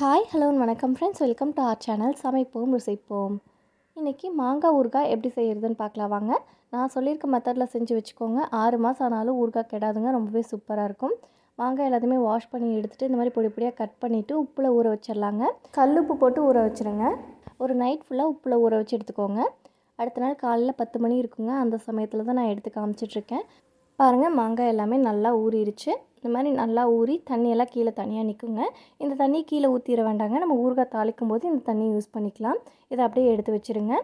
Hi hello வணக்கம் friends welcome to our channel சமைப்போம் ருசிப்போம். இன்றைக்கி மாங்காய் ஊறுகாய் எப்படி செய்கிறதுன்னு பார்க்கலாம். வாங்க. நான் சொல்லியிருக்க மெத்தடில் செஞ்சு வச்சுக்கோங்க. ஆறு மாதம் ஆனாலும் ஊறுகாய் கெடாதுங்க. ரொம்பவே சூப்பராக இருக்கும். மாங்காய் எல்லாத்தையுமே வாஷ் பண்ணி எடுத்துகிட்டு இந்த மாதிரி பொடி பொடியாக கட் பண்ணிவிட்டு உப்பில் ஊற வச்சிடலாங்க. கல் உப்பு போட்டு ஊற வச்சுருங்க. ஒரு நைட் ஃபுல்லாக உப்பில் ஊற வச்சு எடுத்துக்கோங்க. அடுத்த நாள் காலையில் பத்து மணி இருக்குங்க. அந்த சமயத்தில் தான் நான் எடுத்து காமிச்சிட்ருக்கேன் பாருங்கள் மாங்காய் எல்லாமே நல்லா ஊறிடுச்சு இந்த மாதிரி நல்லா ஊறி தண்ணியெல்லாம் கீழே தனியாக நிற்குங்க இந்த தண்ணி கீழே ஊற்றிட வேண்டாங்க. நம்ம ஊறுகாய் தாளிக்கும் போது இந்த தண்ணி யூஸ் பண்ணிக்கலாம். இதை அப்படியே எடுத்து வச்சுருங்க.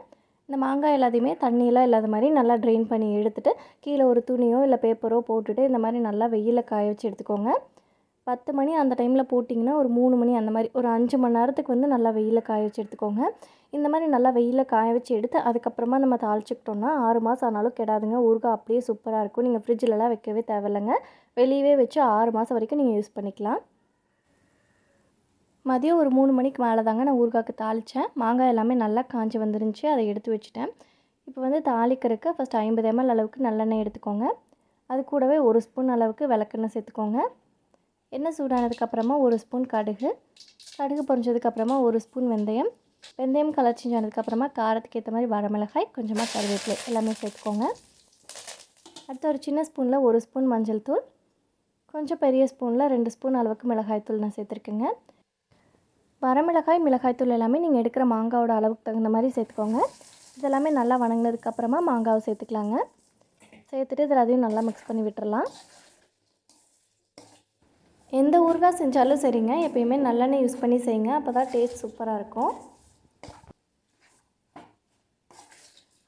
இந்த மாங்காய் எல்லாத்தையுமே தண்ணியெல்லாம் இல்லாத மாதிரி நல்லா ட்ரெயின் பண்ணி எடுத்துகிட்டு கீழே ஒரு துணியோ இல்லை பேப்பரோ போட்டுட்டு இந்த மாதிரி நல்லா வெயிலில் காய வச்சு எடுத்துக்கோங்க. பத்து மணி அந்த டைமில் போட்டிங்கன்னா ஒரு மூணு மணி அந்த மாதிரி ஒரு அஞ்சு மணி நேரத்துக்கு வந்து நல்லா வெயிலில் காய வச்சு எடுத்துக்கோங்க. இந்த மாதிரி நல்லா வெயிலில் காய வச்சு எடுத்து அதுக்கப்புறமா நம்ம தாளிச்சுக்கிட்டோம்னா ஆறு மாதம் ஆனாலும் கெடாதுங்க. ஊறுகாய் அப்படியே சூப்பராக இருக்கும். நீங்கள் ஃப்ரிட்ஜிலலாம் வைக்கவே தேவையில்லைங்க. வெளியவே வச்சு ஆறு மாதம் வரைக்கும் நீங்கள் யூஸ் பண்ணிக்கலாம். மதியம் ஒரு மூணு மணிக்கு மேலே தாங்க நான் ஊறுகாய்க்கு தாளித்தேன் மாங்காய் எல்லாமே நல்லா காஞ்சி வந்துருந்துச்சு. அதை எடுத்து வச்சுட்டேன். இப்போ வந்து தாளிக்கிறதுக்கு ஃபஸ்ட் ஐம்பது எம்எல் அளவுக்கு நல்லெண்ணெய் எடுத்துக்கோங்க. அது கூடவே ஒரு ஸ்பூன் அளவுக்கு விளக்கெண்ணெய் சேர்த்துக்கோங்க. எண்ணெய் சூடானதுக்கப்புறமா ஒரு ஸ்பூன் கடுகு. கடுகு பொரிஞ்சதுக்கப்புறமா ஒரு ஸ்பூன் வெந்தயம். வெந்தயம் கலர் சேஞ்ச் ஆனதுக்கப்புறமா காரத்துக்கு ஏற்ற மாதிரி வரமிளகாய் கொஞ்சமாக கருவேப்பிலை எல்லாமே சேர்த்துக்கோங்க. அடுத்து ஒரு சின்ன ஸ்பூனில் ஒரு ஸ்பூன் மஞ்சள் தூள். கொஞ்சம் பெரிய ஸ்பூனில் ரெண்டு ஸ்பூன் அளவுக்கு மிளகாய்த்தூள் நான் சேர்த்துருக்கேங்க. வரமிளகாய் மிளகாய்த்தூள் எல்லாமே நீங்கள் எடுக்கிற மாங்காவோட அளவுக்கு தகுந்த மாதிரி சேர்த்துக்கோங்க. இதெல்லாமே நல்லா வணங்கினதுக்கப்புறமா மாங்காவை சேர்த்துக்கலாங்க. சேர்த்துட்டு இதில் அதையும் நல்லா மிக்ஸ் பண்ணி விட்டுறலாம். எந்த ஊறுகாய் செஞ்சாலும் சரிங்க. எப்பயுமே நல்லெண்ணெய் யூஸ் பண்ணி செய்யுங்க. அப்போ தான் டேஸ்ட் சூப்பராக இருக்கும்.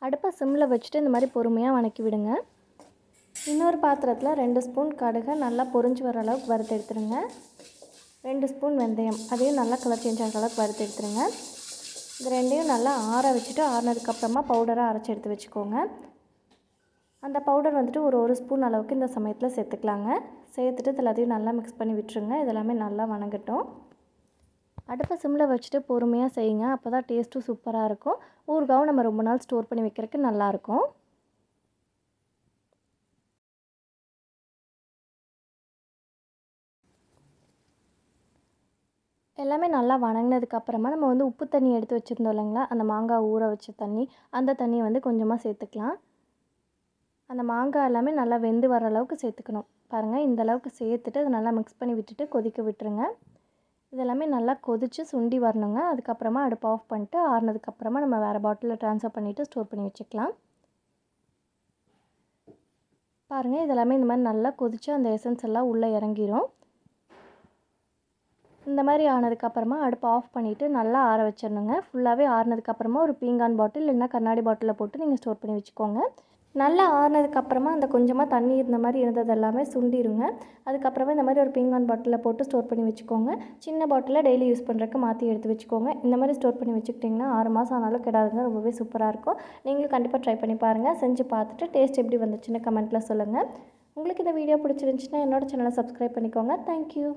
அடுப்பை சிம்மில் வச்சுட்டு இந்த மாதிரி பொறுமையாக வணக்கி விடுங்க. இன்னொரு பாத்திரத்தில் ரெண்டு ஸ்பூன் கடுகை நல்லா பொறிஞ்சு வர அளவுக்கு வறுத்து எடுத்துருங்க. ரெண்டு ஸ்பூன் வெந்தயம். அதையும் நல்லா கலர் சேஞ்ச் ஆகிற அளவுக்கு வறுத்து எடுத்துருங்க. இது ரெண்டையும் நல்லா ஆற வச்சுட்டு ஆறினதுக்கப்புறமா பவுடராக அரைச்சி எடுத்து வச்சுக்கோங்க. அந்த பவுடர் வந்துட்டு ஒரு ஒரு ஸ்பூன் அளவுக்கு இந்த சமயத்தில் சேர்த்துக்கலாங்க. சேர்த்துட்டு இது எல்லாத்தையும் நல்லா மிக்ஸ் பண்ணி விட்டுருங்க. இதெல்லாமே நல்லா வணங்கட்டும். அடுப்பை சிம்மில் வச்சுட்டு பொறுமையாக செய்யுங்க. அப்போ தான் டேஸ்ட்டும் சூப்பராக இருக்கும். ஊறுகாவும் நம்ம ரொம்ப நாள் ஸ்டோர் பண்ணி வைக்கிறதுக்கு நல்லாயிருக்கும் எல்லாமே நல்லா வணங்கினதுக்கப்புறமா நம்ம வந்து உப்பு தண்ணி எடுத்து வச்சுருந்தோம் இல்லைங்களா? அந்த மாங்காய் ஊற வச்ச தண்ணி. அந்த தண்ணியை வந்து கொஞ்சமாக சேர்த்துக்கலாம். அந்த மாங்காய் எல்லாமே நல்லா வெந்து வர அளவுக்கு சேர்த்துக்கணும். பாருங்கள் இந்த அளவுக்கு சேர்த்துட்டு அதை நல்லா மிக்ஸ் பண்ணி விட்டுட்டு கொதிக்க விட்டுருங்க. இதெல்லாமே நல்லா கொதித்து சுண்டி வரணுங்க. அதுக்கப்புறமா அடுப்பு ஆஃப் பண்ணிட்டு ஆறுனதுக்கப்புறமா நம்ம வேறு பாட்டிலில் ட்ரான்ஸ்ஃபர் பண்ணிவிட்டு ஸ்டோர் பண்ணி வச்சுக்கலாம். பாருங்கள் இதெல்லாமே இந்த மாதிரி நல்லா கொதித்து அந்த எசன்ஸ் எல்லாம் உள்ளே இறங்கிரும். இந்த மாதிரி ஆனதுக்கப்புறமா அடுப்பை ஆஃப் பண்ணிவிட்டு நல்லா ஆற வச்சிடணுங்க. ஃபுல்லாகவே ஆறுனதுக்கப்புறமா ஒரு பீங்கான் பாட்டில் இல்லைன்னா கண்ணாடி பாட்டிலில் போட்டு நீங்கள் ஸ்டோர் பண்ணி வச்சுக்கோங்க. நல்லா ஆறுனதுக்கப்புறமா அந்த கொஞ்சமாக தண்ணி இருந்த மாதிரி இருந்தது எல்லாமே சுண்டிருங்க. அதுக்கப்புறமா இந்த மாதிரி ஒரு பீங்கான் பாட்டிலில் போட்டு ஸ்டோர் பண்ணி வச்சுக்கோங்க. சின்ன பாட்டிலில் டெய்லி யூஸ் பண்ணுறதுக்கு மாற்றி எடுத்து வச்சுக்கோங்க. இந்த மாதிரி ஸ்டோர் பண்ணி வச்சுக்கிட்டிங்கன்னா ஆறு மாதம் ஆனாலும் கெடாதுங்க. ரொம்பவே சூப்பராக இருக்கும். நீங்களும் கண்டிப்பாக ட்ரை பண்ணி பாருங்கள் செஞ்சு பார்த்துட்டு டேஸ்ட் எப்படி வந்துச்சுன்னு கமெண்ட்டில் சொல்லுங்கள் உங்களுக்கு இந்த வீடியோ பிடிச்சிருந்துச்சின்னா என்னோட சேனலை சப்ஸ்கிரைப் பண்ணிக்கோங்க. தேங்க்யூ